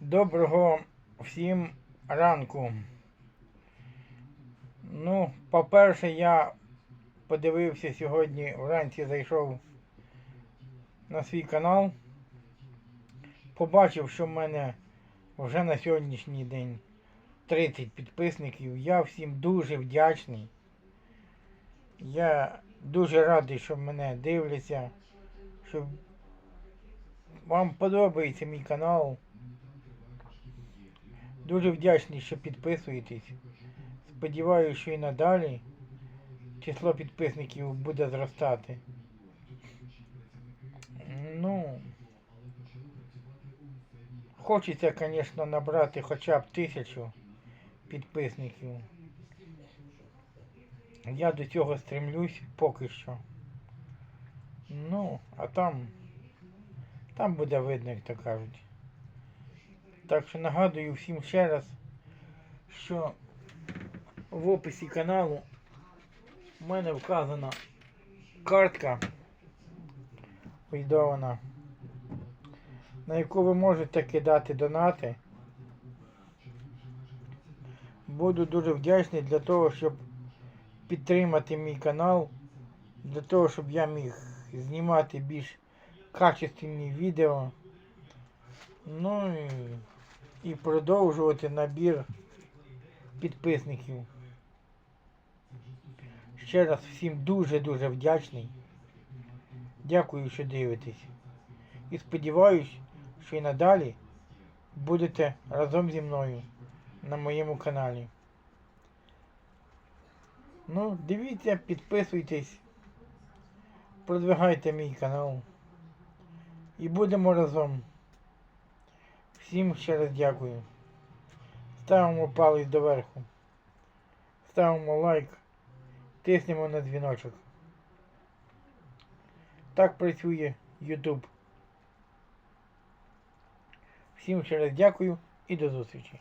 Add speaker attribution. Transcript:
Speaker 1: Доброго всім ранку. Ну, по-перше, я подивився сьогодні, вранці зайшов на свій канал. Побачив, що в мене вже на сьогоднішній день 30 підписників. Я всім дуже вдячний. Я дуже радий, що мене дивляться, що вам подобається мій канал. Дуже вдячний, що підписуєтесь. Сподіваюся, що і надалі число підписників буде зростати. Ну, хочеться, звісно, набрати хоча б тисячу підписників. Я до цього стремлюсь поки що. Ну, а там, там буде видно, як то кажуть. Так що нагадую всім ще раз, що в описі каналу в мене вказана картка вона, на яку ви можете кидати донати. Буду дуже вдячний для того, щоб підтримати мій канал, для того, щоб я міг знімати більш качественні відео. Ну і, і продовжувати набір підписників. Ще раз всім дуже-дуже вдячний. Дякую, що дивитесь. І сподіваюсь, що і надалі будете разом зі мною на моєму каналі. Ну, дивіться, підписуйтесь, продвигайте мій канал. І будемо разом. Всім ще раз дякую. Ставимо палець доверху. Ставимо лайк. Тиснемо на дзвіночок. Так працює YouTube. Всім ще раз дякую і до зустрічі.